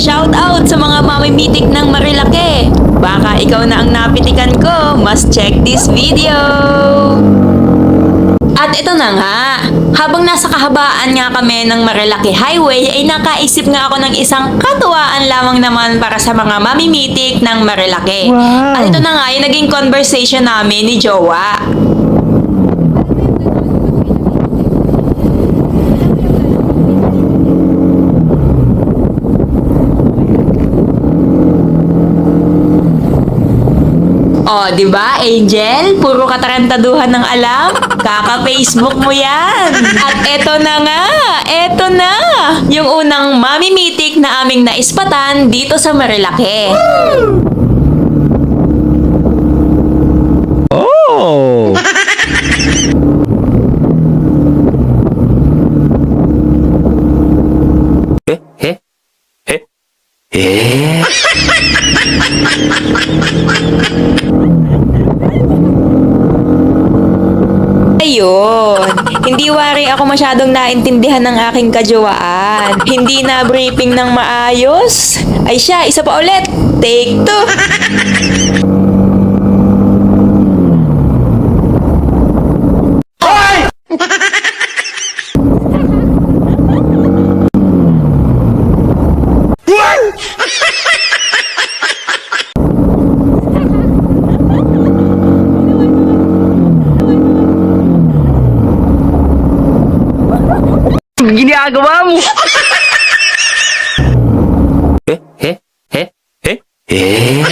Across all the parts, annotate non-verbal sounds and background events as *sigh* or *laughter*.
Shout out sa mga mamimitik ng Marilake. Baka ikaw na ang napitikan ko. Must check this video. At ito na nga, habang nasa kahabaan nga kami ng Marilaki Highway ay nakaisip nga ako ng isang katuwaan lamang naman para sa mga mamimitik ng Marilaki. Wow! At ito na nga yung naging conversation namin ni Jowa. Oh, 'di ba, Angel? Puro katarantaduhan ng alam. Kaka-Facebook mo 'yan. At eto na nga, eto na. Yung unang mami mitik na aming naispatan dito sa Marilake. Oh! Eh? Eh? Eh? Eh? *laughs* Ayun. Hindi wari ako masyadong naintindihan ng aking kajowaan. Hindi na briefing ng maayos. Ay siya, isa pa ulit. Take two. *laughs* ginagawa mo? eh? Eh? Eh? Eh? Eh?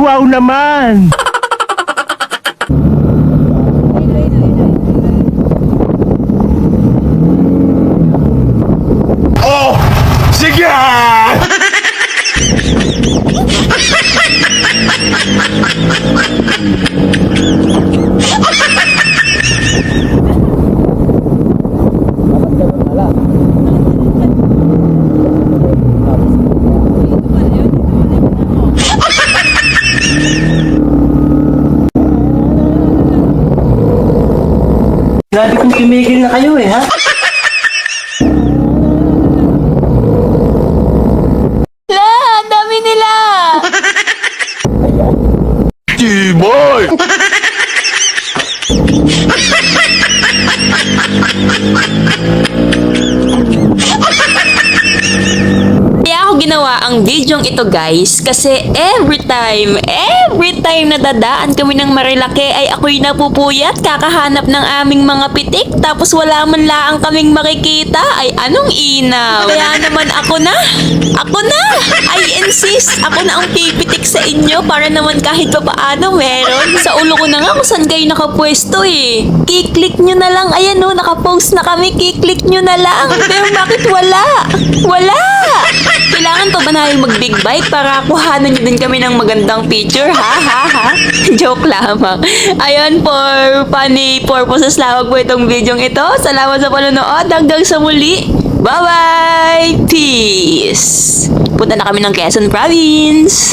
Wow naman! Grabe kong tumigil na kayo eh, ha? La, ang dami nila. 디 *laughs* ginawa ang videong ito guys kasi every time, every time na dadaan kami ng Marilake ay ako'y napupuyat kakahanap ng aming mga pitik tapos wala man laang kaming makikita ay anong inaw. Kaya naman ako na, ako na, I insist, ako na ang pipitik sa inyo para naman kahit pa paano meron. Sa ulo ko na nga kung saan kayo nakapwesto eh. Kiklik nyo na lang, ayan o, nakapost na kami, kiklik nyo na lang. Pero bakit wala? Wala! Ba namin mag-big bike para kuhanan nyo din kami ng magandang picture? Ha? Ha? Ha? *laughs* Joke lamang. Ayun, for funny purposes lamang po itong video ito. Salamat sa panonood. Hanggang sa muli. Bye-bye! Peace! Punta na kami ng Quezon Province.